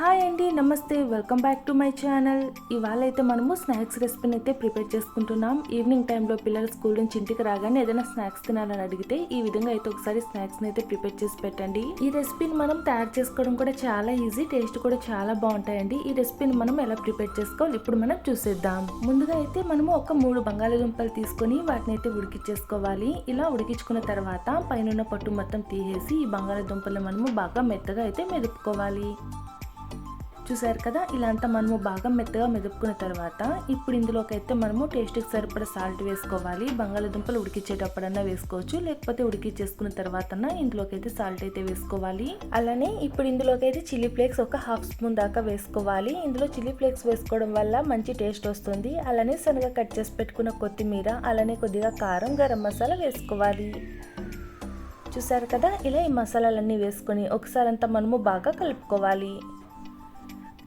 Hi అండి నమస్తే welcome back to my channel. ఇవాళ అయితే మనము స్నాక్స్ రెసిపీని అయితే ప్రిపేర్ చేసుకుంటున్నాం. ఈవినింగ్ టైంలో పిల్లలు స్కూల్ నుంచి ఇంటికి రాగానే ఏదైనా స్నాక్స్ తినాలని అడిగితే ఈ విధంగా అయితే ఒకసారి స్నాక్స్ని అయితే ప్రిపేర్ చేసి పెట్టండి. ఈ రెసిపీని మనం తయారు చేసుకోవడం కూడా చాలా ఈజీ టేస్ట్ కూడా చాలా బాగుంటాయండి. ఈ రెసిపీని మనం ఎలా ప్రిపేర్ చేసుకోవాలి ఇప్పుడు మనం చూసేద్దాం. ముందుగా అయితే మనము ఒక మూడు బంగాళాదుంపలు తీసుకొని వాటిని అయితే ఉడికించేసుకోవాలి ఇలా ఉడికించుకున్న తర్వాత పైన పట్టు మొత్తం తీసేసి ఈ బంగాళదుంపలు మనము బాగా మెత్తగా అయితే మెదుపుకోవాలి. చూసారు కదా ఇలా అంతా మనము బాగా మెత్తగా మెదుపుకున్న తర్వాత ఇప్పుడు ఇందులోకి అయితే మనము టేస్ట్కి సరిపడా సాల్ట్ వేసుకోవాలి. బంగాళాదుంపలు ఉడికించేటప్పుడన్నా వేసుకోవచ్చు లేకపోతే ఉడికించేసుకున్న తర్వాత ఇందులోకి అయితే సాల్ట్ అయితే వేసుకోవాలి. అలానే ఇప్పుడు ఇందులోకి అయితే చిల్లీ ఫ్లేక్స్ ఒక హాఫ్ స్పూన్ దాకా వేసుకోవాలి. ఇందులో చిల్లీ ఫ్లేక్స్ వేసుకోవడం వల్ల మంచి టేస్ట్ వస్తుంది. అలానే సన్నగా కట్ చేసి పెట్టుకున్న కొత్తిమీర అలానే కొద్దిగా కారం గరం మసాలా వేసుకోవాలి. చూసారు కదా ఇలా ఈ మసాలాలన్నీ వేసుకొని ఒకసారి అంతా మనము బాగా కలుపుకోవాలి.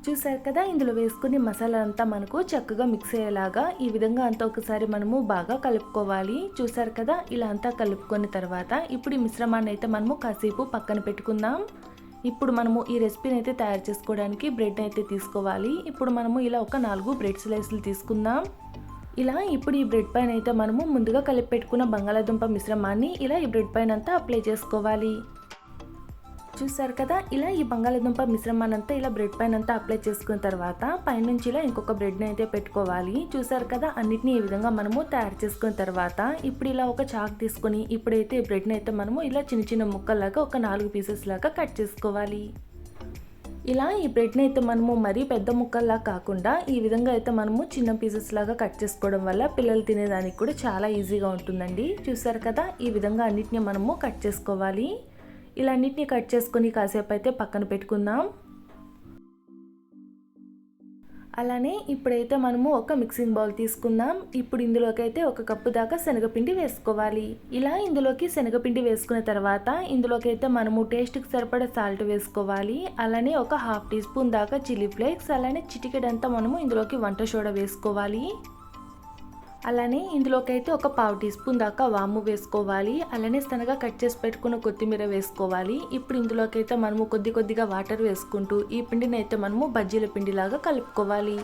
చూసారు కదా ఇందులో వేసుకుని మసాలా అంతా మనకు చక్కగా మిక్స్ అయ్యేలాగా ఈ విధంగా అంతా ఒకసారి మనము బాగా కలుపుకోవాలి. చూసారు కదా ఇలా అంతా కలుపుకున్న తర్వాత ఇప్పుడు ఈ మిశ్రమాన్ని అయితే మనము కాసేపు పక్కన పెట్టుకుందాం. ఇప్పుడు మనము ఈ రెసిపీని అయితే తయారు చేసుకోవడానికి బ్రెడ్ అయితే తీసుకోవాలి. ఇప్పుడు మనము ఇలా ఒక నాలుగు బ్రెడ్ స్లైస్లు తీసుకుందాం. ఇలా ఇప్పుడు ఈ బ్రెడ్ పైన అయితే మనము ముందుగా కలిపి పెట్టుకున్న బంగాళాదుంప మిశ్రమాన్ని ఇలా ఈ బ్రెడ్ పైన అంతా అప్లై చేసుకోవాలి. చూసారు కదా ఇలా ఈ బంగాళాదుంప మిశ్రమాన్ని అంతా ఇలా బ్రెడ్ పైన అంతా అప్లై చేసుకున్న తర్వాత పైనుంచి ఇలా ఇంకొక బ్రెడ్ని అయితే పెట్టుకోవాలి. చూసారు కదా అన్నిటిని ఈ విధంగా మనము తయారు చేసుకున్న తర్వాత ఇప్పుడు ఇలా ఒక చాక్ తీసుకొని ఇప్పుడైతే ఈ బ్రెడ్ని అయితే మనము ఇలా చిన్న చిన్న ముక్కల్లాగా ఒక నాలుగు పీసెస్ లాగా కట్ చేసుకోవాలి. ఇలా ఈ బ్రెడ్ని అయితే మనము మరీ పెద్ద ముక్కల్లా కాకుండా ఈ విధంగా అయితే మనము చిన్న పీసెస్ లాగా కట్ చేసుకోవడం వల్ల పిల్లలు తినేదానికి కూడా చాలా ఈజీగా ఉంటుందండి. చూసారు కదా ఈ విధంగా అన్నిటిని మనము కట్ చేసుకోవాలి. ఇలా అన్నిటిని కట్ చేసుకొని కాసేపు అయితే పక్కన పెట్టుకుందాం. అలానే ఇప్పుడైతే మనము ఒక మిక్సింగ్ బౌల్ తీసుకుందాం. ఇప్పుడు ఇందులోకి అయితే ఒక కప్పు దాకా శనగపిండి వేసుకోవాలి. ఇలా ఇందులోకి శనగపిండి వేసుకున్న తర్వాత ఇందులోకి అయితే మనము టేస్ట్కి సరిపడా సాల్ట్ వేసుకోవాలి. అలానే ఒక హాఫ్ టీ స్పూన్ దాకా చిల్లీ ఫ్లేక్స్ అలానే చిటికెడంతా మనము ఇందులోకి వంట సోడా వేసుకోవాలి. అలానే ఇందులోకి అయితే ఒక పావు టీ స్పూన్ దాకా వాము వేసుకోవాలి. అలానే సన్నగా కట్ చేసి పెట్టుకున్న కొత్తిమీర వేసుకోవాలి. ఇప్పుడు ఇందులోకి అయితే మనము కొద్ది కొద్దిగా వాటర్ వేసుకుంటూ ఈ పిండిని అయితే మనము బజ్జీల పిండిలాగా కలుపుకోవాలి.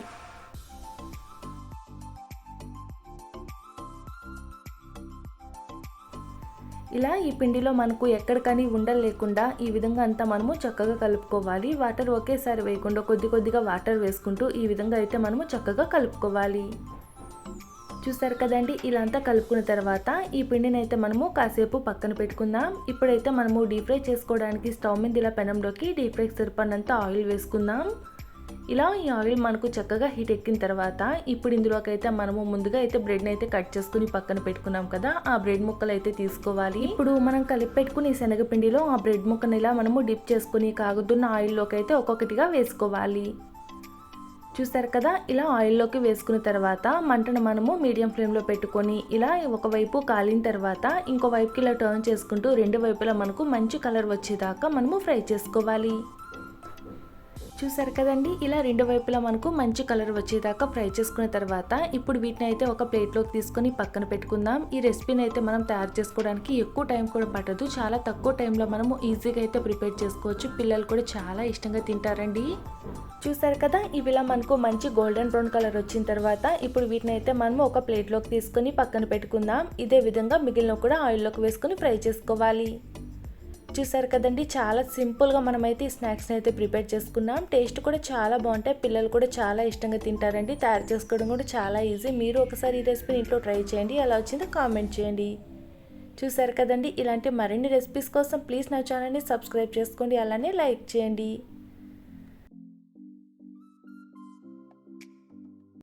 ఇలా ఈ పిండిలో మనకు ఎక్కడికని ఉండలు లేకుండా ఈ విధంగా అంతా మనము చక్కగా కలుపుకోవాలి. వాటర్ ఒకేసారి వేయకుండా కొద్ది కొద్దిగా వాటర్ వేసుకుంటూ ఈ విధంగా అయితే మనము చక్కగా కలుపుకోవాలి. చూసారు కదండి ఇలా అంతా కలుపుకున్న తర్వాత ఈ పిండిని అయితే మనము కాసేపు పక్కన పెట్టుకుందాం. ఇప్పుడైతే మనము డీప్ ఫ్రై చేసుకోవడానికి స్టవ్ మీద ఇలా పెనంలోకి డీప్ ఫ్రైకి సరిపడినంత ఆయిల్ వేసుకుందాం. ఇలా ఈ ఆయిల్ మనకు చక్కగా హీట్ ఎక్కిన తర్వాత ఇప్పుడు ఇందులోకి అయితే మనము ముందుగా అయితే బ్రెడ్ని అయితే కట్ చేసుకుని పక్కన పెట్టుకున్నాం కదా ఆ బ్రెడ్ ముక్కలు అయితే తీసుకోవాలి. ఇప్పుడు మనం కలిపి పెట్టుకుని శనగపిండిలో ఆ బ్రెడ్ ముక్కను ఇలా మనము డిప్ చేసుకుని కాగుతున్న ఆయిల్లోకి అయితే ఒక్కొక్కటిగా వేసుకోవాలి. చూసారు కదా ఇలా ఆయిల్లోకి వేసుకున్న తర్వాత మంటను మనము మీడియం ఫ్లేమ్లో పెట్టుకొని ఇలా ఒకవైపు కాలిన తర్వాత ఇంకో వైపుకి ఇలా టర్న్ చేసుకుంటూ రెండు వైపులా మనకు మంచి కలర్ వచ్చేదాకా మనము ఫ్రై చేసుకోవాలి. చూసారు కదండి ఇలా రెండు వైపులా మనకు మంచి కలర్ వచ్చేదాకా ఫ్రై చేసుకున్న తర్వాత ఇప్పుడు వీటిని అయితే ఒక ప్లేట్లోకి తీసుకొని పక్కన పెట్టుకుందాం. ఈ రెసిపీని అయితే మనం తయారు చేసుకోవడానికి ఎక్కువ టైం కూడా పట్టదు చాలా తక్కువ టైంలో మనము ఈజీగా అయితే ప్రిపేర్ చేసుకోవచ్చు. పిల్లలు కూడా చాలా ఇష్టంగా తింటారండి. చూసారు కదా ఇవిలా మనకు మంచి గోల్డెన్ బ్రౌన్ కలర్ వచ్చిన తర్వాత ఇప్పుడు వీటిని అయితే మనము ఒక ప్లేట్లోకి తీసుకొని పక్కన పెట్టుకుందాం. ఇదే విధంగా మిగిలిన కూడా ఆయిల్లోకి వేసుకొని ఫ్రై చేసుకోవాలి. చూసారు కదండి చాలా సింపుల్గా మనమైతే ఈ స్నాక్స్ని అయితే ప్రిపేర్ చేసుకున్నాం. టేస్ట్ కూడా చాలా బాగుంటాయి. పిల్లలు కూడా చాలా ఇష్టంగా తింటారండి. తయారు చేసుకోవడం కూడా చాలా ఈజీ మీరు ఒకసారి ఈ రెసిపీని ఇంట్లో ట్రై చేయండి. ఎలా వచ్చిందో కామెంట్ చేయండి. చూసారు కదండి ఇలాంటి మరిన్ని రెసిపీస్ కోసం ప్లీజ్ నా ఛానల్ని సబ్స్క్రైబ్ చేసుకోండి. అలానే లైక్ చేయండి.